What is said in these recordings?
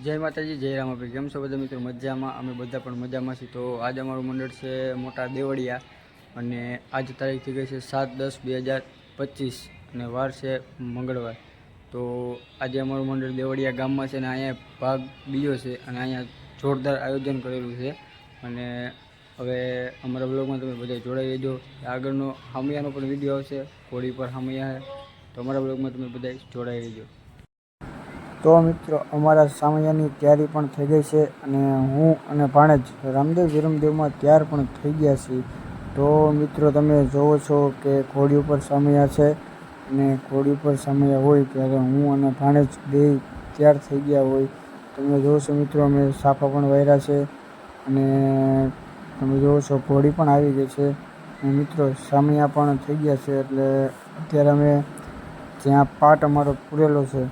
જય માતાજી, જય રામાભાઈ કેમ છો બધા મિત્રો? મજામાં? અમે બધા પણ મજામાં છીએ. તો આજે અમારું મંડળ છે મોટા દેવળિયા અને આજ તારીખ થઈ ગઈ છે સાત દસ બે હજાર પચીસ અને વાર છે મંગળવાર. તો આજે અમારું મંડળ દેવળિયા ગામમાં છે અને અહીંયા ભાગ બીજો છે અને અહીંયા જોરદાર આયોજન કરેલું છે. અને હવે અમારા બ્લોગમાં તમે બધા જોડાઈ લેજો આગળનો હામિયાનો પણ વીડિયો આવશે. હોળી પર હામિયા તો અમારા બ્લોગમાં તમે બધા જોડાઈ રહેજો. તો મિત્રો, અમારા સામૈયાની તૈયારી પણ થઈ ગઈ છે અને હું અને ભાણેજ રામદેવ વિરમદેવમાં તૈયાર પણ થઈ ગયા છીએ. તો મિત્રો, તમે જોવો છો કે ઘોડી ઉપર સામૈયા છે અને ઘોડી ઉપર સામૈયા હોય ત્યારે હું અને ભાણેજ બે તૈયાર થઈ ગયા હોય. તમે જોવો છો મિત્રો, અમે સાફા પણ વાર્યા છે અને તમે જોવો છો ઘોડી પણ આવી ગઈ છે. અને મિત્રો, સામૈયા પણ થઈ ગયા છે એટલે અત્યારે અમે જ્યાં પાટ અમારો પૂરેલો છે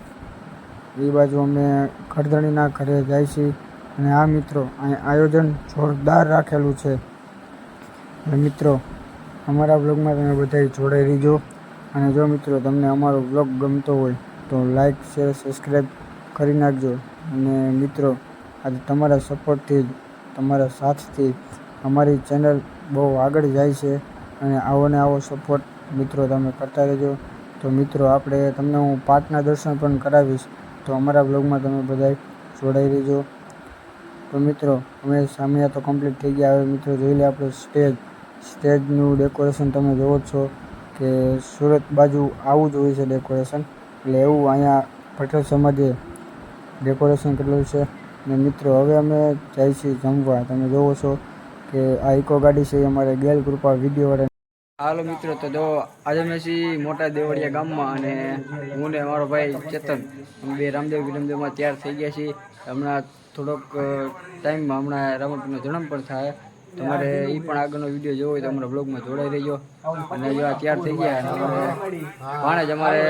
એ બાજુ અમે ખડધણીના ઘરે જાય છીએ અને આ મિત્રો અહીં આયોજન જોરદાર રાખેલું છે. અને મિત્રો, અમારા બ્લોગમાં તમે બધા જોડાઈ રહીજો. અને જો મિત્રો તમને અમારો બ્લોગ ગમતો હોય તો લાઈક, શેર સબસ્ક્રાઈબ કરી નાખજો. અને મિત્રો, આજે તમારા સપોર્ટથી તમારા સાથથી અમારી ચેનલ બહુ આગળ જાય છે અને આવો ને આવો સપોર્ટ મિત્રો તમે કરતા રહેજો. તો મિત્રો, આપણે તમને હું પાટના દર્શન પણ કરાવીશ. તો અમારા બ્લોગમાં તમે બધા જોડાઈ રહેજો. તો મિત્રો, અમે સામે તો કમ્પ્લીટ થઈ ગયા. હવે મિત્રો જોઈ લે આપણે સ્ટેજ સ્ટેજનું ડેકોરેશન તમે જોવો છો કે સુરત બાજુ આવું જ હોય છે ડેકોરેશન એટલે એવું અહીંયા પટેલ સમાજે ડેકોરેશન કરેલું છે. ને મિત્રો, હવે અમે જાય છીએ જમવા. તમે જોવો છો કે આ ઇકો ગાડી છે અમારે ગેલ કૃપા વીડિયો હાલો મિત્રો, તો જો આજે મેં છીએ મોટા દેવળિયા ગામમાં અને હું ને મારો ભાઈ ચેતન, અમે બે રામદેવ વિરમદેવમાં તૈયાર થઈ ગયા છીએ. હમણાં થોડોક ટાઈમમાં હમણાં રામપુરનો જન્મ પણ થાય. તમારે એ પણ આગળનો વીડિયો જોવો હોય તો અમારા બ્લોગમાં જોડાઈ રહેજો. અને જો આ તૈયાર થઈ ગયા અને ભાણે જ અમારે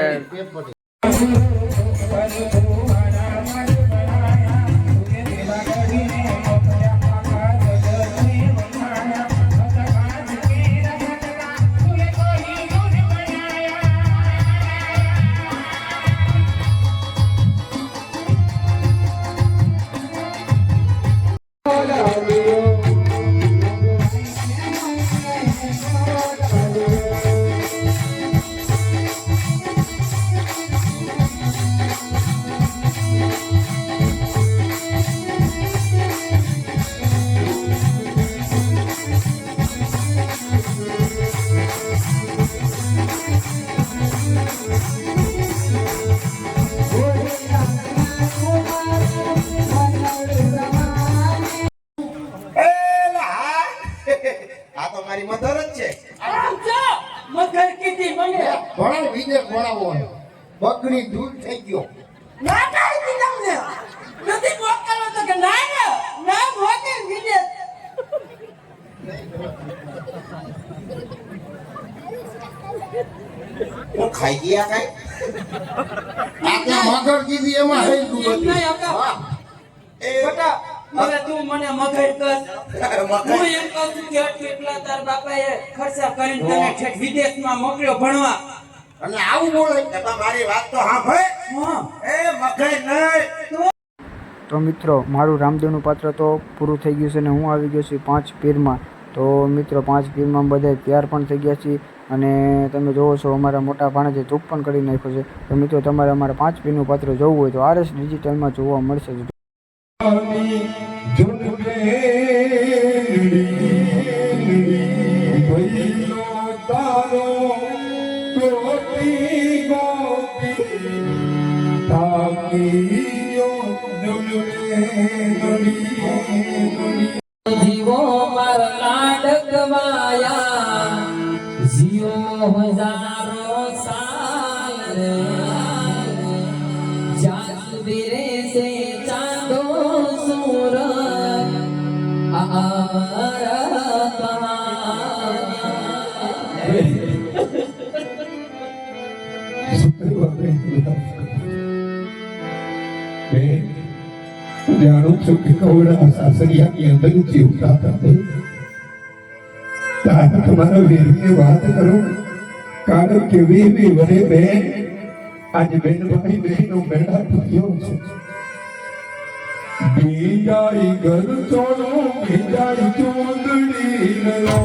મારી મધર જ છે. મધર કીધી મને. ભણાવ વિજય ભણાવો બકરી દૂધ થઈ ગયો. ના તમને. નથી મોકલવો તો કે ના ને ના હું ખાઈ ગયા કઈ? આટલા મગર કીધી એમાં હઈ ગયું બધું. નહીં, હકા. હા. એ બટા હવે તું મને મગર કર. હું એમ કહું છું કે આટલું એટલા તાર બાપાએ ખર્ચા કરીને તને ઠેઠ વિદેશમાં મોકલ્યો ભણવા. અને આવું બોલે કે મારી વાત તો સાંભળે. એ મગર નહીં. તો? મિત્રો મારું રામદેવનું પાત્ર તો પૂરું થઈ ગયું છે ને હું આવી ગયો છું પાંચ પીરમાં. તો મિત્રો પાંચ પીરમાં બધા તૈયાર પણ થઈ ગયા છીએ. અને તમે જોવો છો, અમારા મોટા ભાણેજે ધૂપ પણ કરી નાખ્યો છે. તો મિત્રો, તમારે અમારા પાંચ પીનું પાત્ર જોવું હોય તો આરએસ ડિજિટલમાં જોવા મળશે જ. જાણું છું કે કવડા સાસરિયાની અંદર જીવતા તારા તમારા વેરની વાત કરો કારણ કે વેવી વરે બેન આજ બેન ભાઈ બહેનો મેળા થયો છે બીજાઈ ઘર ચોરો બીજાઈ ચૂંદડી લો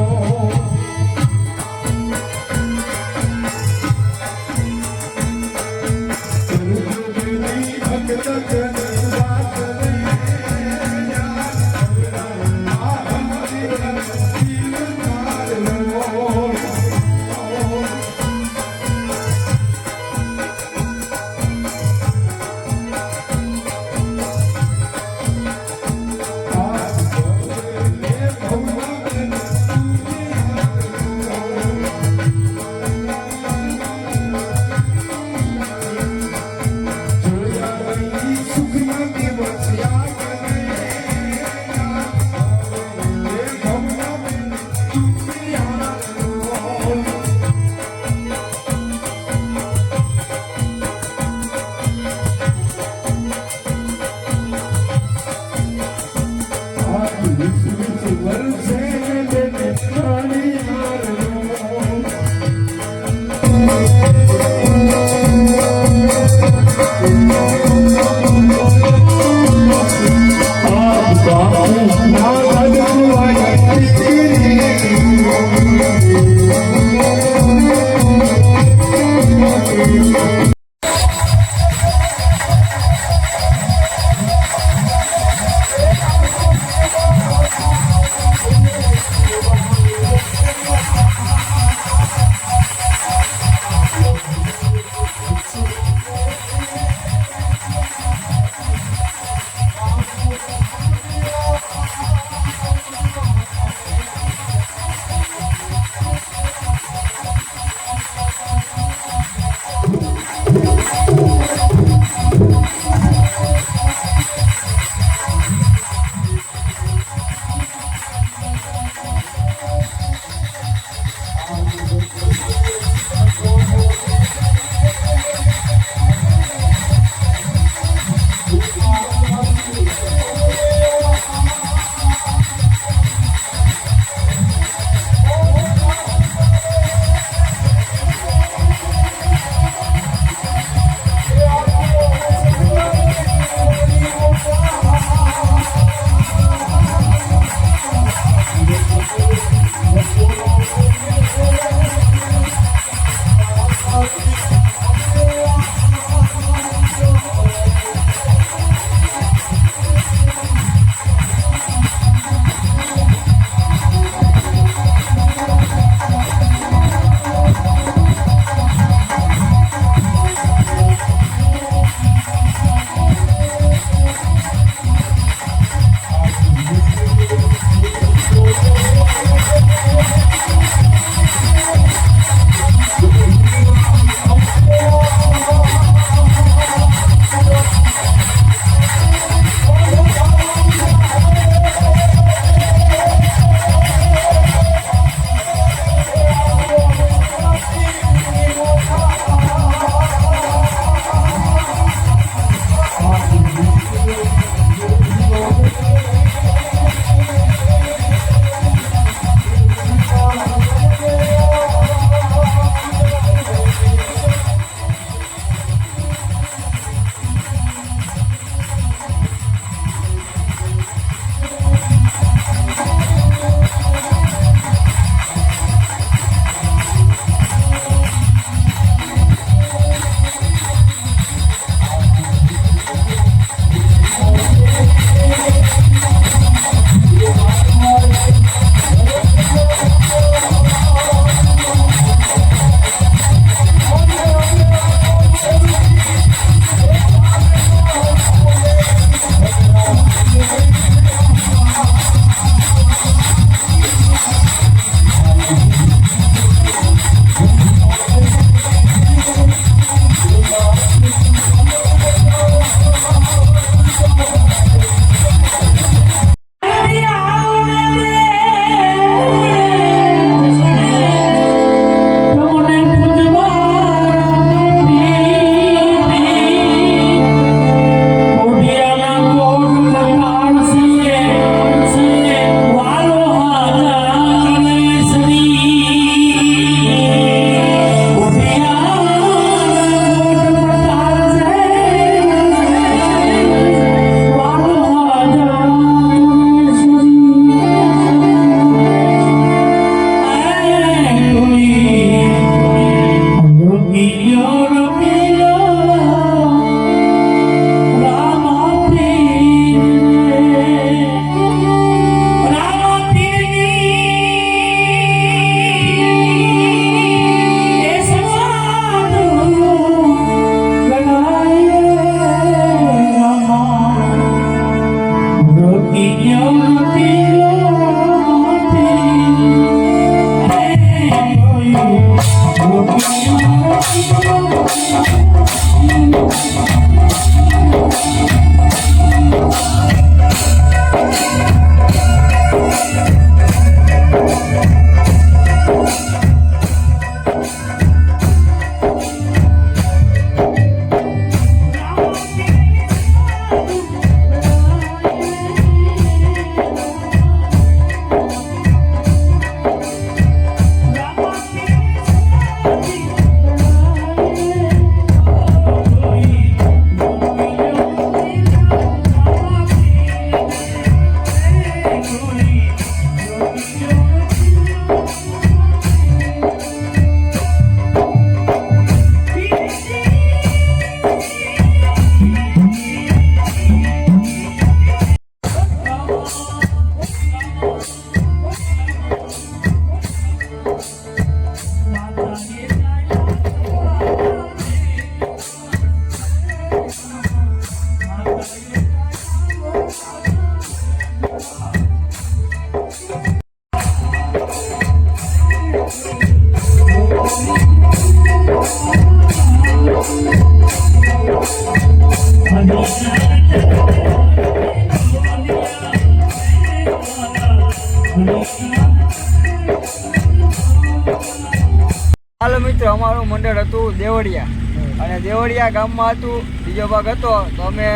દેવળિયા ગામમાં હતું. બીજો ભાગ હતો. તો અમે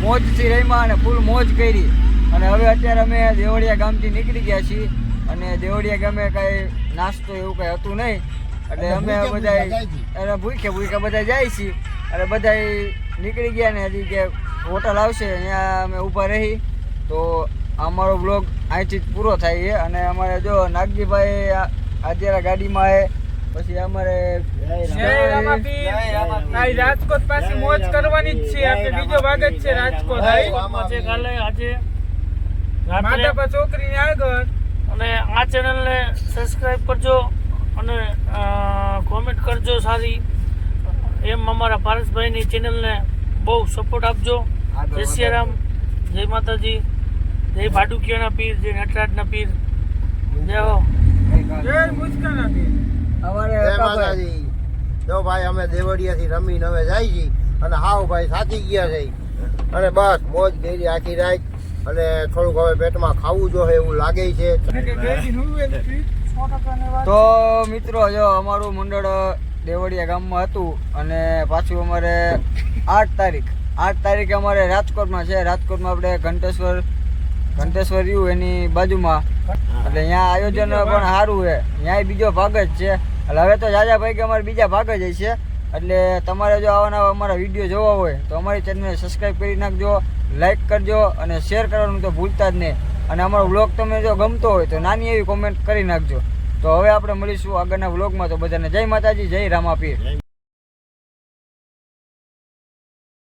મોજથી રમ્યા અને ફૂલ મોજ કરી. અને હવે અત્યારે અમે દેવળિયા ગામથી નીકળી ગયા છીએ. અને દેવળિયા ગામે કાંઈ નાસ્તો એવું કાંઈ હતું નહીં. એટલે અમે બધા અને ભૂખે ભૂખે બધા જાય છીએ. અને બધા નીકળી ગયા ને હજી કે હોટલ આવશે. અહીંયા અમે ઊભા રહી. તો અમારો બ્લોગ અહીંથી જ પૂરો થાય છે. અને અમારે જો નાગજીભાઈ અત્યારે ગાડીમાં છે. પછી અમારે જય રામાપીર. આ રાજકોટ પાસે મોજ કરવાની જ છે આપણે બીજો ભાગ જ છે રાજકોટ છે કાલે આજે રાત્રે માધા છોકરી આગળ. અને આ ચેનલને સબસ્ક્રાઇબ કરજો અને કોમેન્ટ કરજો સારી. એમ અમારા પારસભાઈની ચેનલને બહુ સપોર્ટ આપજો. જય સિયારામ જય માતાજી. જય ભાડુકિયાના પીર જય નટરાજના પીર. જય હો. જય મુસ્કાના પીર. અમારે માતાજી. જો ભાઈ અમે દેવળિયાથી રમીને હવે જાય છીએ. અને હાવ ભાઈ સાચી ગયા છે. અને બસ મોજ કરી આખી રાત. અને થોડુંક હવે પેટમાં ખાવું જોઈએ એવું લાગે છે. તો મિત્રો જો અમારું મંડળ દેવળિયા ગામમાં હતું અને પાછું અમારે આઠ તારીખ. આઠ તારીખે અમારે રાજકોટમાં છે. રાજકોટમાં આપણે ઘંટેશ્વર ઘંટેશ્વર રહ્યું એની બાજુમાં. એટલે અહીંયા આયોજન પણ સારું છે. ત્યાંય બીજો ભાગ જ છે. એટલે હવે તો જાજા ભાઈ કે અમારે બીજા ભાગ જ છે એટલે તમારે જો આવા અમારા વીડિયો જોવા હોય તો અમારી ચેનલને સબસ્ક્રાઈબ કરી નાખજો લાઈક કરજો અને શેર કરવાનું તો ભૂલતા જ નહીં. અને અમારો વ્લોગ તમને જો ગમતો હોય તો નાની એવી કોમેન્ટ કરી નાખજો. તો હવે આપણે મળીશું આગળના વ્લોગમાં તો બધાને જય માતાજી જય રામાપીર.